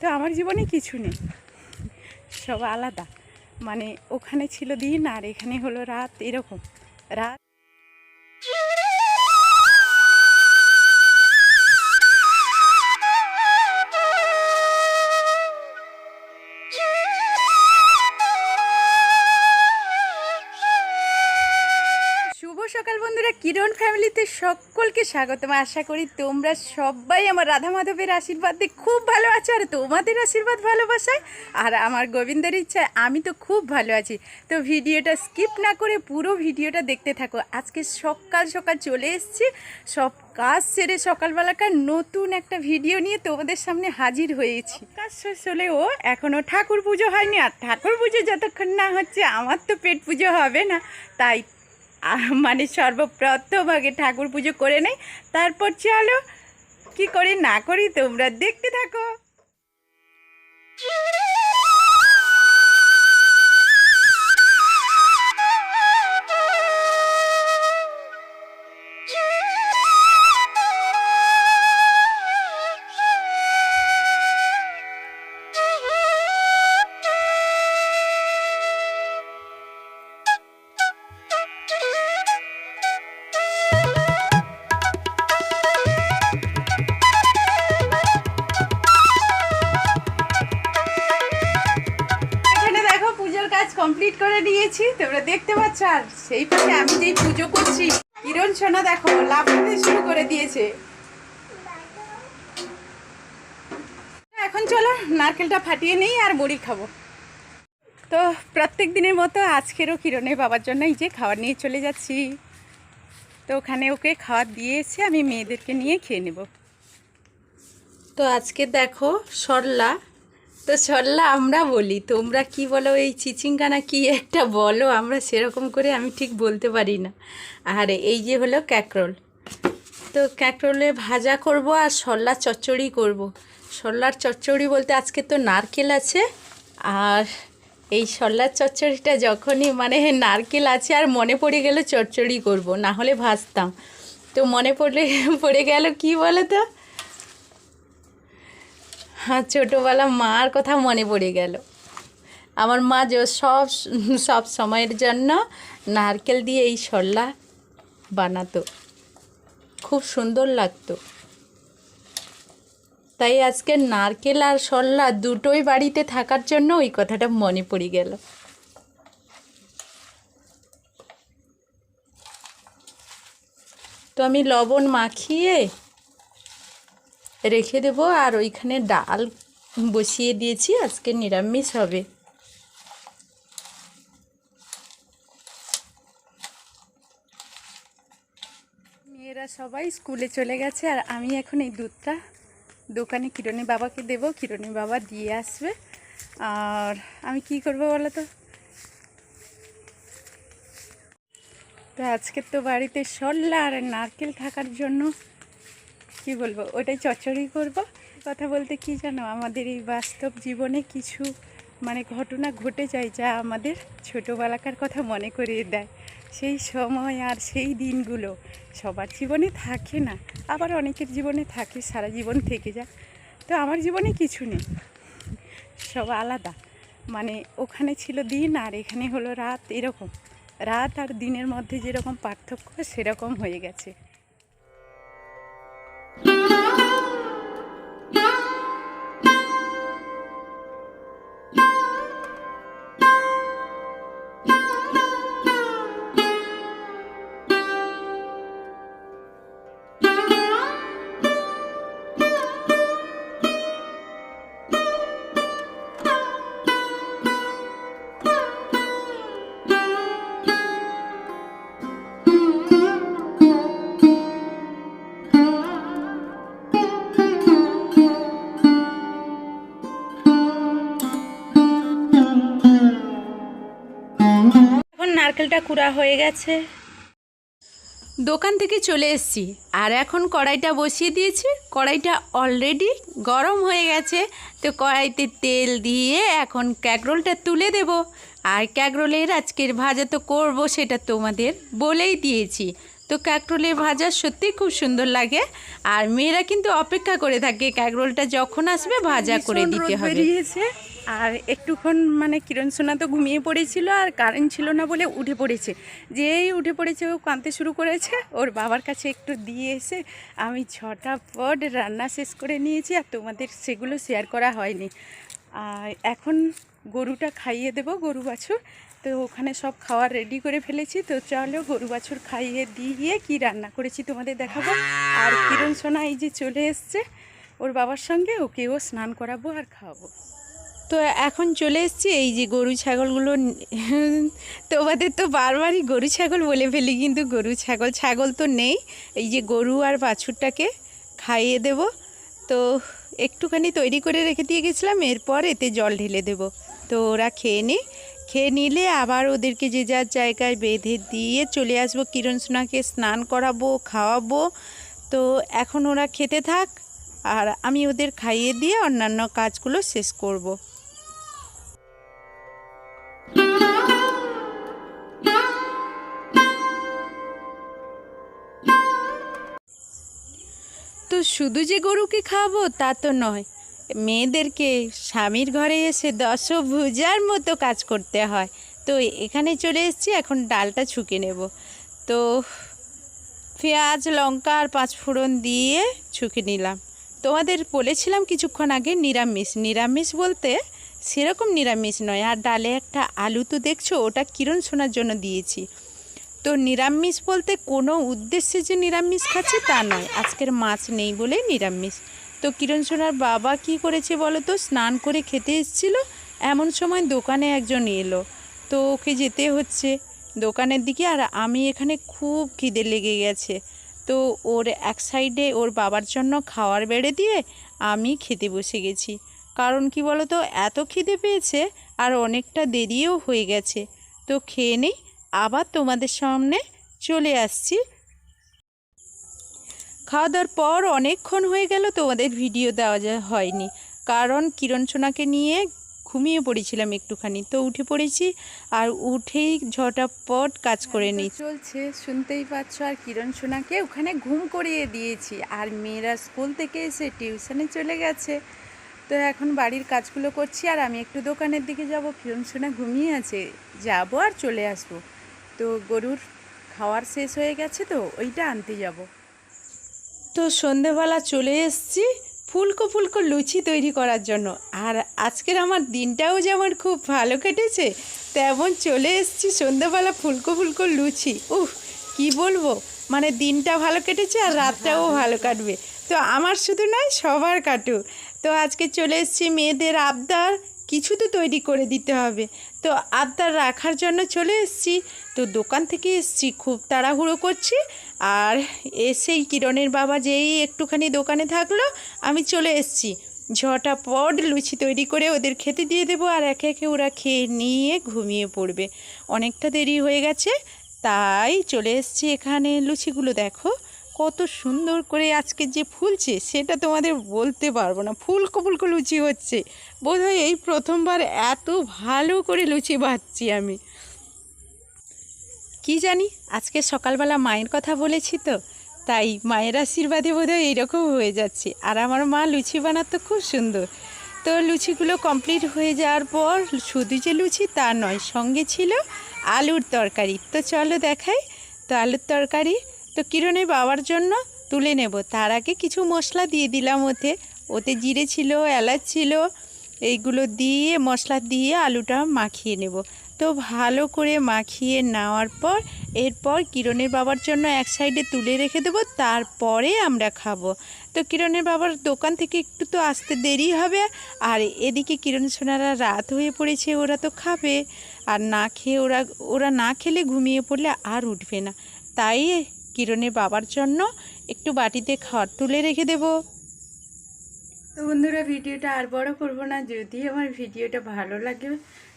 তো আমার জীবনে কিছু নেই। সব আলাদা। মানে ওখানে ছিল দিন আর এখানে হলো রাত, এরকম। রাত সকাল বন্ধুরা, কিরণ ফ্যামিলিতে সকলকে স্বাগতম। আশা করি তোমরা সবাই আমার রাধা মাধবের আশীর্বাদ আশীর্বাদে খুব ভালো আছো আর তোমাদের আশীর্বাদ ভালোবাসায়। আর আমার গোবিন্দের ইচ্ছায় আমি তো খুব ভালো আছি। তো ভিডিওটা স্কিপ না করে পুরো ভিডিওটা দেখতে থাকো। আজকে সকাল সকাল চলে এসেছি। সব কাজ সেরে সকালবেলাকার নতুন একটা ভিডিও নিয়ে তোমাদের সামনে হাজির হয়েছি। কাজ শেষ হলেও এখনও ঠাকুর পুজো হয়নি। আর ঠাকুর পুজো যতক্ষণ না হচ্ছে, আমার তো পেট পুজো হবে না। তাই মানে সর্বপ্রথম আগে ঠাকুর পুজো করে নেই। তারপর চলো, কি করি না করি তোমরা দেখতে থাকো। কমপ্লিট করে নিয়েছি, তোমরা দেখতে পাচ্ছ, আর সেই পাশে আমি যেই পুজো করছি, কিরণ সোনা দেখো লাফাতে শুরু করে দিয়েছে। এখন চলো, নারকেলটা ফাটিয়ে নেই আর মুড়ি খাব। তো প্রত্যেক দিনের মতো আজকেরও কিরণের বাবার জন্য এই যে খাবার নিয়ে চলে যাচ্ছি। তো ওখানে ওকে খাবার দিয়েছে, আমি মেয়েদেরকে নিয়ে খেয়ে নেব। তো আজকে দেখো, সরলা তো সরলা আমরা বলি, তোমরা কি বলো, এই চিচিঙ্গানা কি একটা বলো, আমরা সেরকম করে আমি ঠিক বলতে পারি না। আর এই যে হলো ক্যাকরোল। তো ক্যাকরোলে ভাজা করব আর সরলা চচ্চড়ি করব। সরলার চচ্চড়ি বলতে আজকে তো নারকেল আছে, আর এই সরলার চচ্চড়িটা যখনই মানে নারকেল আছে আর মনে পড়ে গেল চচ্চড়ি করব, না হলে ভাজতাম। তো মনে পড়লে, পড়ে গেল কি বলো তো ছোটোবেলা মার কথা মনে পড়ে গেল। আমার মা যে সব সব সময়ের জন্য নারকেল দিয়ে এই সরলা বানাতো। খুব সুন্দর লাগতো। তাই আজকে নারকেল আর সরলা দুটোই বাড়িতে থাকার জন্য ওই কথাটা মনে পড়ে গেল। তো আমি লবণ মাখিয়ে রেখে দেবো আর ওইখানে ডাল বসিয়ে দিয়েছি, আজকে নিরামিষ হবে। মেয়েরা সবাই স্কুলে চলে গেছে আর আমি এখন এই দুধটা দোকানে কিরণী বাবাকে দেব, কিরণী বাবা দিয়ে আসবে। আর আমি কি করব বলো তো? তো আজকে তো বাড়িতে সরলা আর নারকেল থাকার জন্য কি বলব, ওটাই চচ্চড়ি করব। কথা বলতে কি জানো, আমাদের এই বাস্তব জীবনে কিছু মানে ঘটনা ঘটে যায় যা আমাদের ছোটোবেলাকার কথা মনে করিয়ে দেয়। সেই সময় আর সেই দিনগুলো সবার জীবনে থাকে না, আবার অনেকের জীবনে থাকে, সারা জীবন থেকে যায়। তো আমার জীবনে কিছু নেই, সব আলাদা। মানে ওখানে ছিল দিন আর এখানে হলো রাত, এরকম। রাত আর দিনের মধ্যে যেরকম পার্থক্য, সেরকম হয়ে গেছে। নারকেলটা কুড়া হয়ে গেছে। দোকান থেকে চলে এসেছি। আর এখন কড়াইটা বসিয়ে দিয়েছি। কড়াইটা অলরেডি গরম হয়ে গেছে। তো কড়াইতে তেল দিয়ে এখন ক্যাকরোলটা তুলে দেব। আর ক্যাকরোলের আজকের ভাজা তো করব সেটা তোমাদের বলেই দিয়েছি। তো কাঁকরোলের ভাজা সত্যি খুব সুন্দর লাগে। আর মেয়েরা কিন্তু অপেক্ষা করে থাকে কাঁকরোলটা যখন আসবে ভাজা করে দিতে হবে। আর একটুক্ষণ মানে কিরণ সোনা তো ঘুমিয়ে পড়েছিল আর কারেন্ট ছিল না বলে উঠে পড়েছে। যেই উঠে পড়েছে, ও কাঁদতে শুরু করেছে। ওর বাবার কাছে একটু দিয়ে এসে আমি ছটা পট রান্না শেষ করে নিয়েছি আর তোমাদের সেগুলো শেয়ার করা হয়নি। আর এখন গরুটা খাইয়ে দেবো, গরু বাছুর। তো ওখানে সব খাবার রেডি করে ফেলেছি। তো চলো গরু বাছুর খাইয়ে দিয়ে কি রান্না করেছি তোমাদের দেখাবো। আর কিরণ সোনা এই যে চলে এসছে, ওর বাবার সঙ্গে ওকেও স্নান করাবো আর খাওয়াবো। তো এখন চলে এসেছি, এই যে গরু, ছাগলগুলো তোমাদের তো বারবারই গরু, ছাগল বলে ফেলি, কিন্তু গরু, ছাগল ছাগল তো নেই। এই যে গরু আর বাছুরটাকে খাইয়ে দেব। তো একটুখানি তৈরি করে রেখে দিয়ে গেছিলাম, এরপর এতে জল ঢেলে দেব। তো ওরা খেয়ে নি, খেয়ে নিলে আবার ওদেরকে যে যার জায়গায় বেঁধে দিয়ে চলে আসব, কিরণ সোনাকে স্নান করাবো, খাওয়াবো। তো এখন ওরা খেতে থাক, আর আমি ওদের খাইয়ে দিয়ে অন্যান্য কাজগুলো শেষ করব। তো শুধু যে গরুকে খাওয়াবো তা তো নয়, মেয়েদেরকে স্বামীর ঘরে এসে দশভুজার মতো কাজ করতে হয়। তো এখানে চলে এসেছি, এখন ডালটা ছুকে নেব। তো পেঁয়াজ, লঙ্কা আর পাঁচফোড়ন দিয়ে ছুকে নিলাম। তোমাদের বলেছিলাম কিছুক্ষণ আগে নিরামিষ। নিরামিষ বলতে সেরকম নিরামিষ নয়। আর ডালে একটা আলু তো দেখছ, ওটা কিরণ শোনার জন্য দিয়েছি। তো নিরামিষ বলতে কোনো উদ্দেশ্যে যে নিরামিষ খাচ্ছে তা নয়। আজকের মাছ নেই বলে নিরামিষ। তো কিরণ সোনার বাবা কি করেছে বলো তো? স্নান করে খেতে এসেছিল। এমন সময় দোকানে একজন এলো। তো ওকে যেতে হচ্ছে দোকানের দিকে আর আমি এখানে খুব খিদে লেগে গেছে। তো ওর এক সাইডে ওর বাবার জন্য খাওয়ার বেড়ে দিয়ে আমি খেতে বসে গেছি। কারণ কি বলো তো? এত খিদে পেয়েছে আর অনেকটা দেরিও হয়ে গেছে। তো খেয়ে নেই আবার তোমাদের সামনে চলে আসছি। খাওয়া দাওয়ার পর অনেকক্ষণ হয়ে গেল তোমাদের ভিডিও দেওয়া হয়নি। কারণ কিরণ সোনাকে নিয়ে ঘুমিয়ে পড়েছিলাম একটুখানি তো উঠে পড়েছি আর উঠেই ঝটাপট কাজ করে নিই চলছে শুনতেই পাচ্ছ আর কিরণ সোনাকে ওখানে ঘুম করিয়ে দিয়েছি আর মেয়েরা স্কুল থেকে এসে টিউশনে চলে গেছে। তো এখন বাড়ির কাজগুলো করছি আর আমি একটু দোকানের দিকে যাব কিরণ সোনা ঘুমিয়ে আছে যাব আর চলে আসব। তো গরুর খাওয়ার শেষ হয়ে গেছে তো, ওইটা আনতে যাব। তো সন্ধেবেলা চলে এসেছি ফুলকো ফুলকো লুচি তৈরি করার জন্য। আর আজকের আমার দিনটাও যেমন খুব ভালো কেটেছে, তেমন চলে এসেছি সন্ধেবেলা ফুলকো ফুলকো লুচি। উহ কি বলব? মানে দিনটা ভালো কেটেছে আর রাতটাও ভালো কাটবে। তো আমার শুধু নয়, সবার কাটুক। তো আজকে চলে এসেছি মেয়েদের আবদার কিছু তো তৈরি করে দিতে হবে। তো আবদার রাখার জন্য চলে এসেছি। তো দোকান থেকে এসছি, খুব তাড়াহুড়ো করছি। আর এসেই কিরণের বাবা যেই একটুখানি দোকানে থাকল, আমি চলে এসেছি। ঝটাপট লুচি তৈরি করে ওদের খেতে দিয়ে দেবো আর একে একে ওরা খেয়ে নিয়ে ঘুমিয়ে পড়বে। অনেকটা দেরি হয়ে গেছে, তাই চলে এসেছি এখানে। লুচিগুলো দেখো। কত সুন্দর করে আজকে যে ফুলছে, সেটা তোমাদের বলতে পারব না। ফুলকো ফুলকো লুচি হচ্ছে। বোধহয় এই প্রথমবার এত ভালো করে লুচি ভাজছি আমি। কি জানি, আজকে সকালবেলা মায়ের কথা বলেছি তো, তাই মায়ের আশীর্বাদে বোধহয় এইরকম হয়ে যাচ্ছে। আর আমার মা লুচি বানাতো খুব সুন্দর। তো লুচিগুলো কমপ্লিট হয়ে যাওয়ার পর শুধু যে লুচি তা নয়, সঙ্গে ছিল আলুর তরকারি। তো চলো দেখাই, তো আলুর তরকারি তো কিরণের বাবার জন্য তুলে নেব। তার আগে কিছু মশলা দিয়ে দিলাম ওতে। ওতে জিরে ছিল, এলাচ ছিল, এইগুলো দিয়ে মশলা দিয়ে আলুটা মাখিয়ে নেব। তো ভালো করে মাখিয়ে নেওয়ার পর, এরপর কিরণের বাবার জন্য এক সাইডে তুলে রেখে দেবো, তারপরে আমরা খাব। তো কিরণের বাবার দোকান থেকে একটু তো আসতে দেরি হবে, আর এদিকে কিরণ সোনারা রাত হয়ে পড়েছে, ওরা তো খাবে। আর না খেয়ে ওরা ওরা না খেলে ঘুমিয়ে পড়লে আর উঠবে না। তাই কিরণের বাবার জন্য একটু বাটিতে খাওয়ার তুলে রেখে দেবো। তো বন্ধুরা, ভিডিওটা আর বড় করব না। যদি আমার ভিডিওটা ভালো লাগে,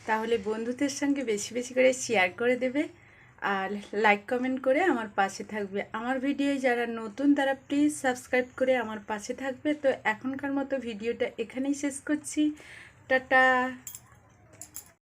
তাহলে বন্ধুদের সঙ্গে বেশি বেশি করে শেয়ার করে দেবে। আর লাইক কমেন্ট করে আমার পাশে থাকবে। আমার ভিডিও যারা নতুন, তারা প্লিজ সাবস্ক্রাইব করে আমার পাশে থাকবে। তো এখনকার মতো ভিডিওটা এখানেই শেষ করছি। টাটা।